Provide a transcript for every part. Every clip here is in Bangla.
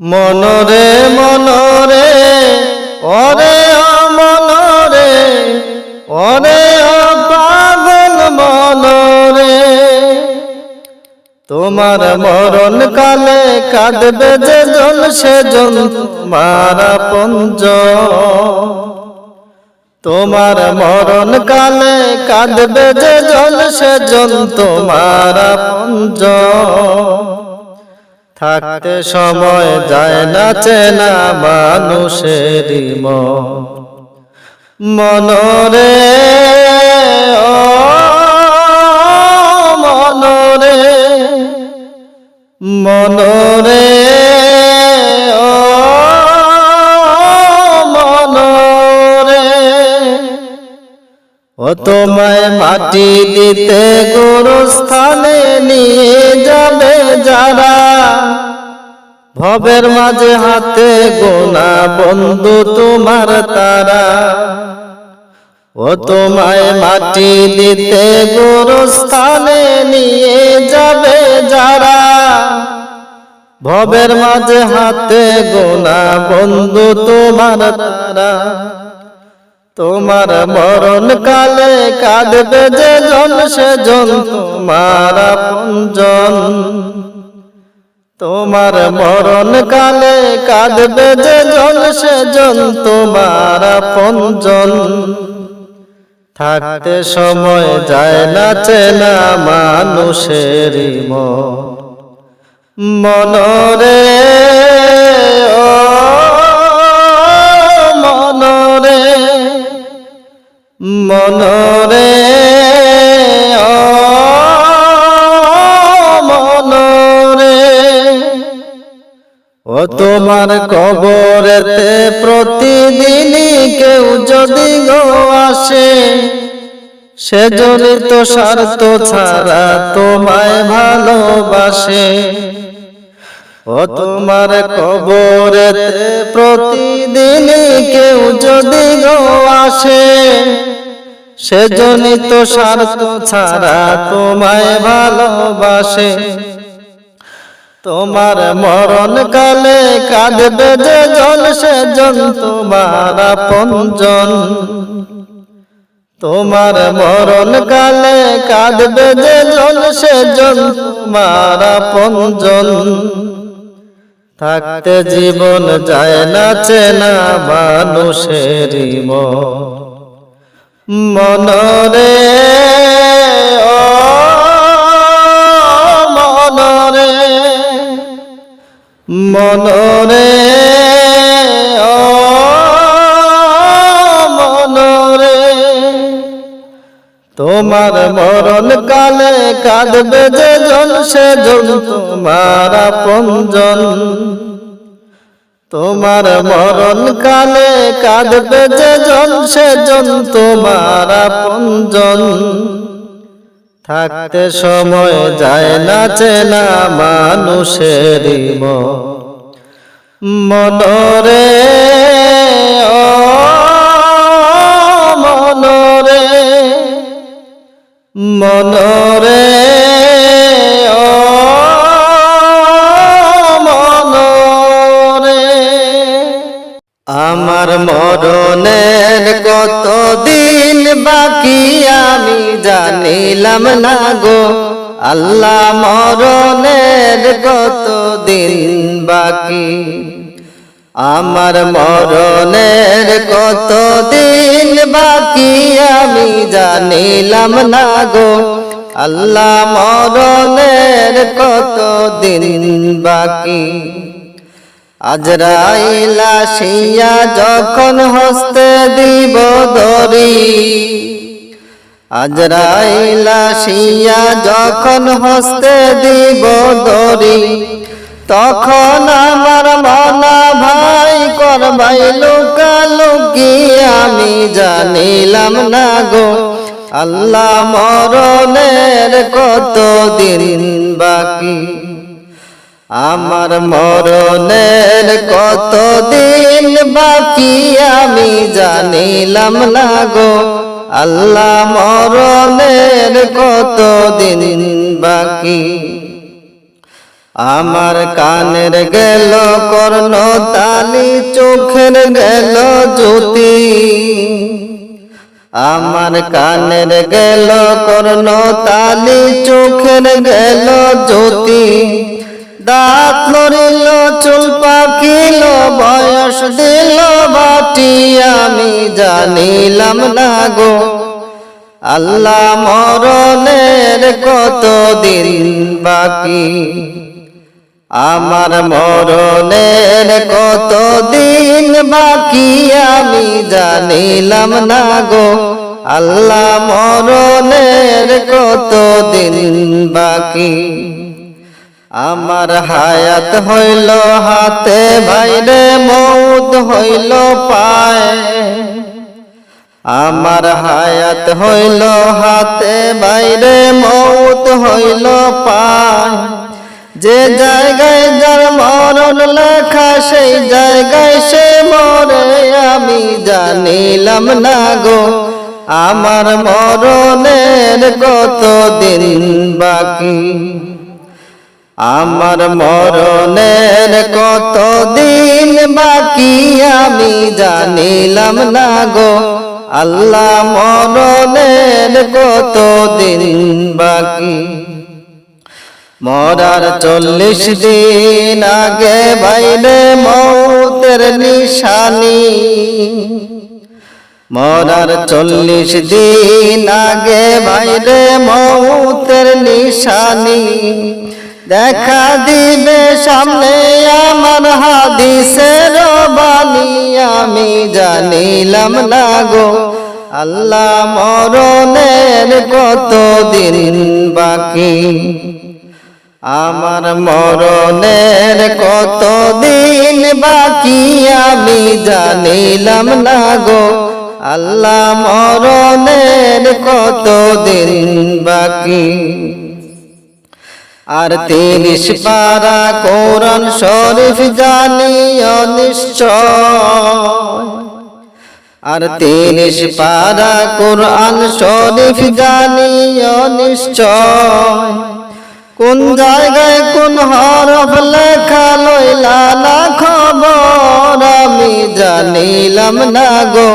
মনরে মনরে ও মনরে, ওরে ও পাগল মনরে। তোমার মরণ কালে কাঁদবে যে জন সে জন মারা পঞ্জ। তোমার মরণ কালে কাঁদবে যে জন সে জন তোমারা পঞ্জ। থাকতে সময় যায় না, চেনা মানুষের মন মনরে মনরে মনরে, ও তোমায় মাটি দিতে গোরস্থানে নিয়ে যাবে যারা ভবের মাঝে হাতে গোনা বন্ধু তোমার তারা। ও তোমায় মাটি দিতে গোরস্থানে নিয়ে যাবে যারা। ভবের মাঝে হাতে গোনা বন্ধু তোমার তারা। তোমার মরণ কালে কাঁদবে যে জন সে জন তোমার তোমার মরণ কালে কাঁদবে যে জন সে জন তোমার পঞ্জন থাকতে সময় যায় না চেনা মানুষের মন। মনরে কবরেতে প্রতিদিনই কেউ যদি গো আসে সেজন্য তো স্বার্থ ছাড়া তোমায় ভালোবাসে। ও তোমার কবরেতে প্রতিদিনই কেউ যদি গো আসে সেজন্য তো স্বার্থ ছাড়া তোমায় ভালোবাসে। তোমার মরণ কালে কাঁদবে যে জন, সে জন তোমার পঞ্জন তোমার মরণ কালে কাঁদবে যে জন, সে জন তোমার পঞ্জন থাকতে জীবন যায় না, চেনা মানুষের মনরে মনরে, ও মনরে, তোমার মরণ কালে কাঁদবে যে জন, সে জন তোমার পঞ্জন তোমার মরণ কালে কাঁদবে যে জন, সে জন তোমার পঞ্জন থাকতে সময় যায় না চেনা মানুষের মনরে মনরে মনরে মনরে। আমার মরণের কত দিন বাকি আমি জানিলাম না গো। আল্লাহ মরণের কত দিন বাকি। আমার মরণের কত দিন বাকি আমি জানিলাম না গো। আল্লাহ মরণের কত দিন বাকি। আজরাইলা শিয়া যখন হস্তে দিব দরি আজরাইলা শিয়া যখন হস্তে দিব দরি তখন আমার মনা ভাই করবাই লুকালুকি আমি জানিলাম না গো। আল্লাহ মরণের কত দিন বাকি। আমার মরণের কত দিন বাকি আমি জানিলাম না গো। আল্লাহ মরণের কত দিন বাকি। আমার কানের গেল কর্ণ তালি চোখের গেল জ্যোতি। আমার কানের গেল কর্ণ তালি চোখের গেল জ্যোতি। দাঁত লড়িল চুল পাখিল, বয়স দিল বাটি, আমি জানিলাম না গো। আল্লাহ মরণের কত দিন বাকি? আমার মরণের কত দিন বাকি আমি জানিলাম না গো। আল্লাহ মরণের কত দিন বাকি? আমার হায়াত হইল হাতে, বাইরে মৌত হইল পায়। আমার হায়াত হইল হাতে, বাইরে মৌত হইল পায়। যে জায়গায় যার মরণ লেখা, সেই জায়গায় সে মরে। আমি জানিলাম না গো, আমার মরণের কত দিন বাকি? আমার মরণের কত দিন বাকি? আমি জানিলাম না গো, আল্লাহ মরণের কত দিন বাকি? মরার চল্লিশ দিন আগে বাইরে মৌতের নিশানি। মরার চল্লিশ দিন আগে বাইরে মৌতের নিশানি। দেখা দিবে সামনে আমার হাদিসের বাণী, আমি জানিলাম না গো। আল্লাহ মরণের কত দিন বাকি? আমার মরণের কত দিন বাকি আমি জানিলাম না গো। আল্লাহ মরণের কত দিন বাকি? আর তিরিশ পারা কোরআন শরীফ জানিও নিশ্চয়। আর তিরিশ পারা কোরআন শরীফ জানিও নিশ্চয়। কোন জায়গায় কোন হরফ লেখা লইলা না খবর? আমি জানিলাম না গো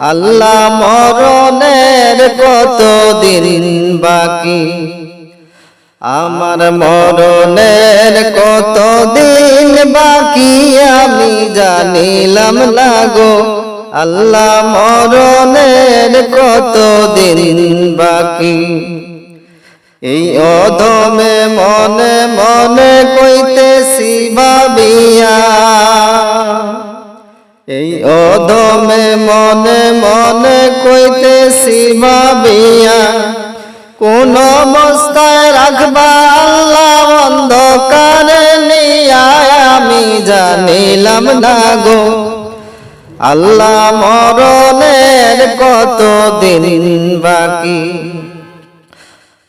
আল্লাহ মরণের কত দিন বাকি? আমার মরণের কত দিন বাকি? আমি জানিলাম না গো আল্লাহ মরণের কত দিন বাকি? এই অধমে মনে মনে কইতেছি, ভাবিয়া। এই অধমে মনে মনে কইতেছি, ভাবিয়া। কোন অবস্থায় রাখবা আল্লাহ অন্ধকারে নিয়া, আমি জানিলাম না গো। আল্লাহ মরণের কত দিন বাকি?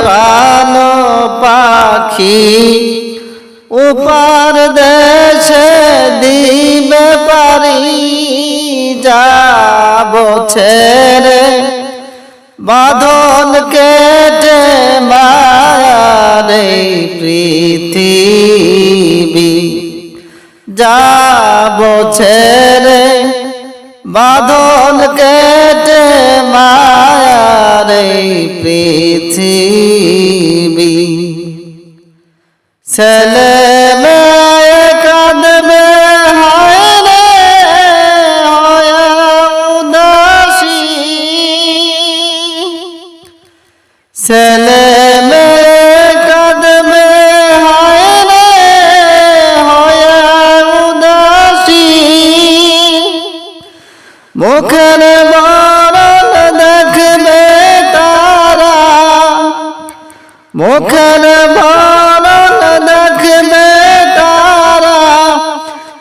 প্রাণ পাখি উপার দেশে দিবে পারি যাব ছেড়ে। বাঁধন কেটে মারে পৃথিবী। যাব ছেড়ে। বাঁধন কেটে মায়ার পৃথিবী। ছেলে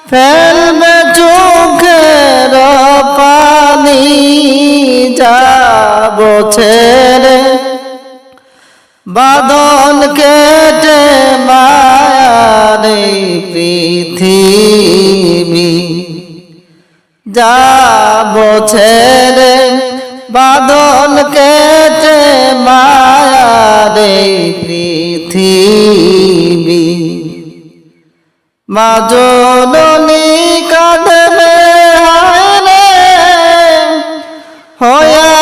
ফেলবে চোখের পানি, যাব ছেড়ে। বাদন কেটে মায়ার পৃথিবী। যাব ছেড়ে। বাদন কেটে মায়ার পৃথিবী। মা জননী কাঁদবে হায়রে হয়া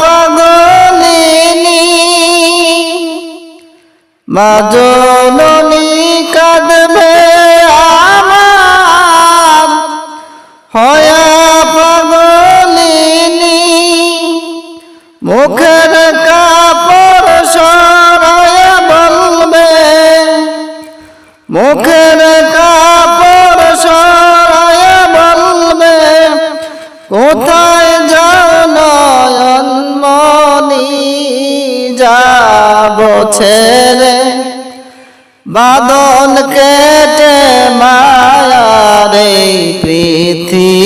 পাগলিনী। বাদন কেটে মায়ার এই পৃথিবী।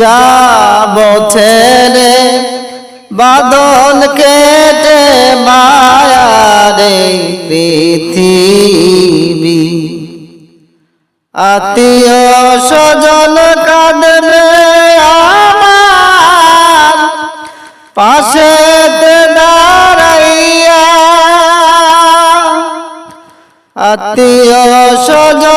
যাব ছেড়ে বাদন কেটে মায়ার এই পৃথিবী। আত্মীয় স্বজন কাঁদবে আমার পাশে আত্মীয় স্বজন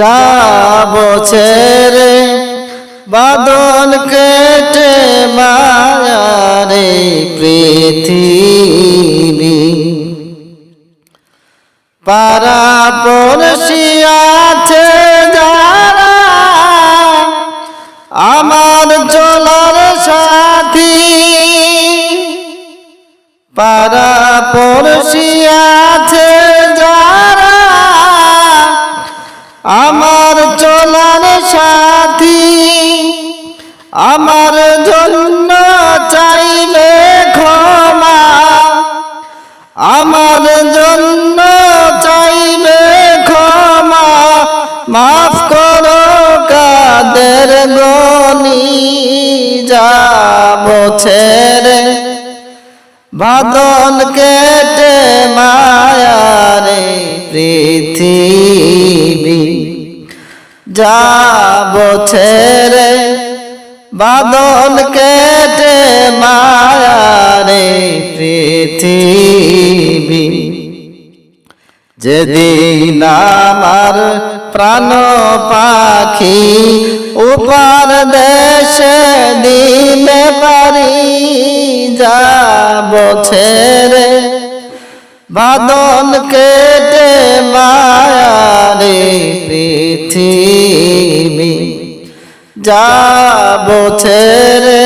যাব ছেড়ে বাদন কেটে মায়ার পৃথিবী। পারা পড়শিয়াছে যারা আমার চলার সাথী। পারা পড়শিয়াছে আমার যেদিন আমার প্রাণ পাখি উপার দেশে দিলে পারি যাব ছেড়ে। বাদন কেটে মায়ারে পৃথিবী, যাব ছেড়ে।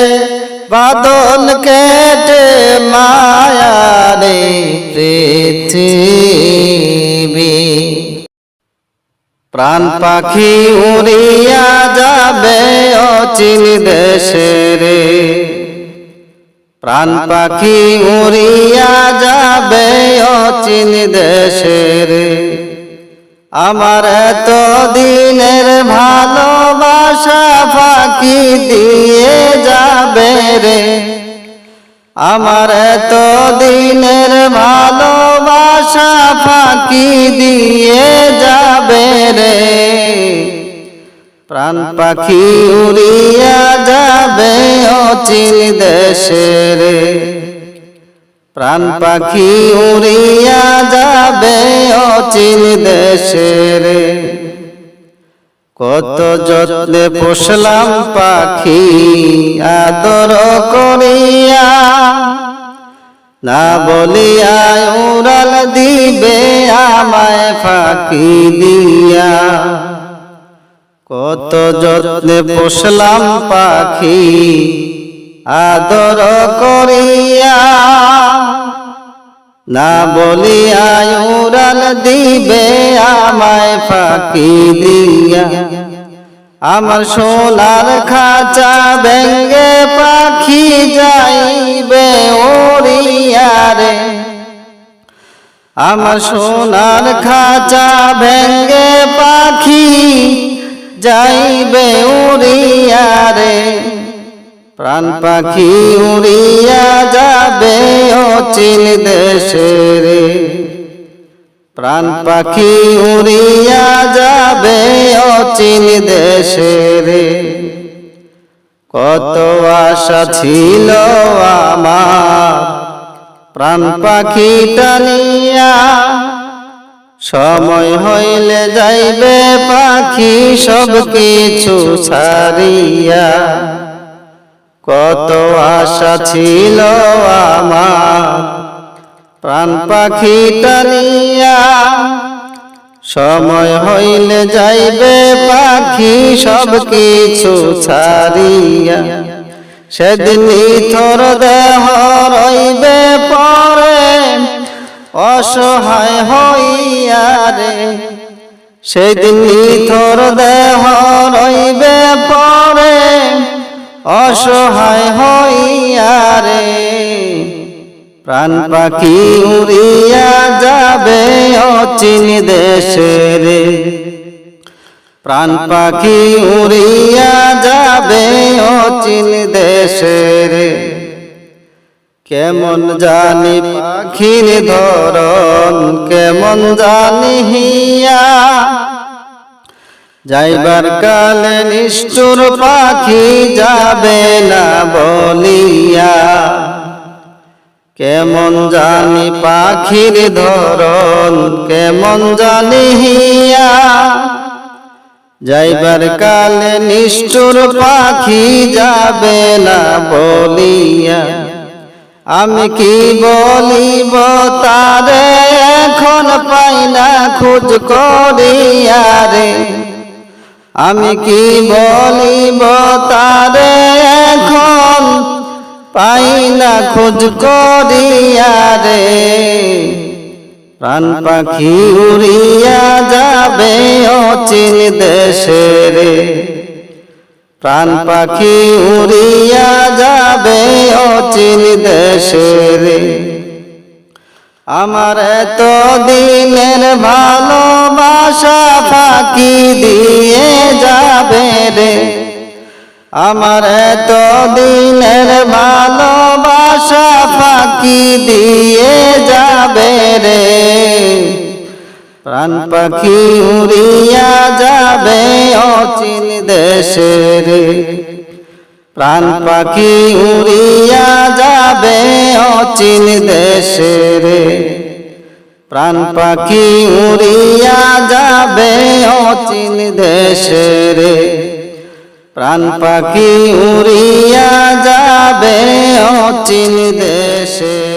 বাদন কেটে মায়ারে পৃথিবী। প্রাণ পাখি উড়িয়া যাবে অচিন দেশে রে। প্রাণ পাখি উড়িয়া যাবে অচিন দেশে রে। আমার এত দিনের ভালোবাসা ফাঁকি দিয়ে যাবে রে। আমার এত দিনের ভালোবাসা ফাঁকি দিয়ে যাবে রে। প্রাণ পাখি উড়িয়া যাবে অচিন দেশে রে। প্রাণ পাখি উড়িয়া যাবে অচিন দেশে রে কত যত্নে পোষলাম পাখি আদর করিয়া, না বলিয়া উড়াল দিবে আমায় ফাঁকি দিয়া। কত যত্নে পোষলাম পাখি আদর করিয়া, না বলিয়া উড়াল দিবে আমায় ফাঁকি দিয়া। আমার সোনার খাঁচা ব্যঙ্গে পাখি যাইবে ওড়িয়া রে আমার সোনার খাঁচা ভেঙ্গে পাখি যাইবে উড়িয়া রে প্রাণ পাখি উড়িয়া যাবে অচিন দেশে রে প্রাণ পাখি উড়িয়া যাবে অচিন দেশে রে কত আশা ছিল আমার। প্রাণ পাখি টানিয়া সময় হইলে যাইবে পাখি সব কিছু ছাড়িয়া। কত আশা ছিল আমার। প্রাণ পাখি টানিয়া সময় হইলে যাইবে পাখি সব কিছু ছাড়িয়া। সেদিন থর দেহ রইবে পরে, অসহায় হইয়া রে। সেদিন থর দেহ রইবে পরে অসহায় হইয়া রে, প্রাণ পাখি উড়িয়া যাবে অচিন দেশে রে। প্রাণ পাখি উড়িয়া যাবে অচিন দেশে রে। কেমন জানি পাখির ধরন, কেমন জানি হিয়া যাইবার কালে নিষ্ঠুর পাখি যাবে না বলিয়া। কেমন জানি পাখির ধরন কেমন জানি হিয়া। যাইবার কালে নিষ্ঠুর পাখি যাবে না বলিয়া। আমি কি বলিব তারে এখন পাই না খোঁজ করিয়া রে। আমি কি বলিব তারে এখন? পাই না খোঁজ করিয়া রে। প্রাণ পাখি উড়িয়া যাবে অচিন দেশে রে। প্রাণ পাখি উড়িয়া যাবে অচিন দেশে রে। আমার এত দিনের ভালোবাসা ফাঁকি দিয়ে যাবে রে। আমার এত দিনের ভালোবাসা ফাঁকি দিয়ে যাবে রে। প্রাণ পাখি উড়িয়া যাবে অচিন দেশে রে। প্রাণ পাখি উড়িয়া যাবে অচিন দেশে রে। প্রাণ পাখি উড়িয়া যাবে অচিন দেশে রে। প্রাণ পাখি উড়িয়া যাবে অচিন দেশে